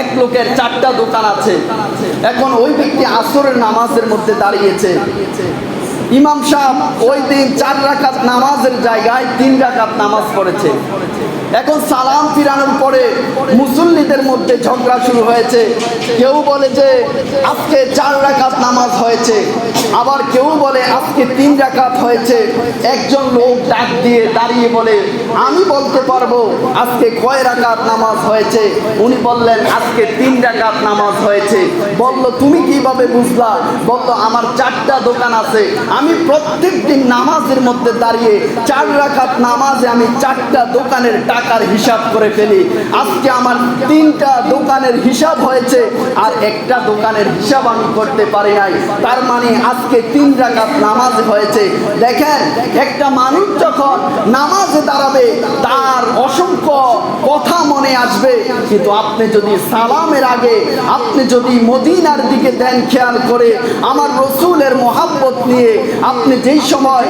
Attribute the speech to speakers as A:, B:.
A: এক লোকের চারটা দোকান আছে। এখন ওই ব্যক্তি আসরের নামাজের মধ্যে দাঁড়িয়েছে। ইমাম সাহেব ওই দিন চার রাকাত নামাজের জায়গায় তিন রাকাত নামাজ পড়েছে। এখন সালাম ফিরানোর পরে মুসল্লিদের মধ্যে ঝগড়া শুরু হয়েছে। কেউ বলে যে, আজকে চার রাকাত নামাজ হয়েছে। আবার কেউ বলে, আজকে তিন রাকাত হয়েছে। একজন লোক ডাক দিয়ে দাঁড়িয়ে বলে, আমি বলতে পারব, আজকে কয় রাকাত নামাজ হয়েছে? উনি বললেন, আজকে তিন রাকাত নামাজ হয়েছে। বলল, তুমি কীভাবে বুঝলা? বলল, আমার চারটা দোকান আছে। আমি প্রত্যেক দিন নামাজের মধ্যে দাঁড়িয়ে চার রাকাত নামাজে আমি চারটা দোকানের টাকার হিসাব করে ফেলি। আজকে আমার তিনটা দোকানের হিসাব হয়েছে, আর একটা দোকানের হিসাব আমি করতে পারি নাই। তার মানে আজকে তিন রাকাত নামাজ হয়েছে। দেখেন, একটা মানুষ যখন নামাজে দাঁড়াবে, তার অসংখ্য কথা মনে আসবে। কিন্তু আপনি যদি সালামের আগে, আপনি যদি মদিনার দিকে দেন খেয়াল করে, আমার রসুলের মোহাব্বত নিয়ে আপনি যেই সময়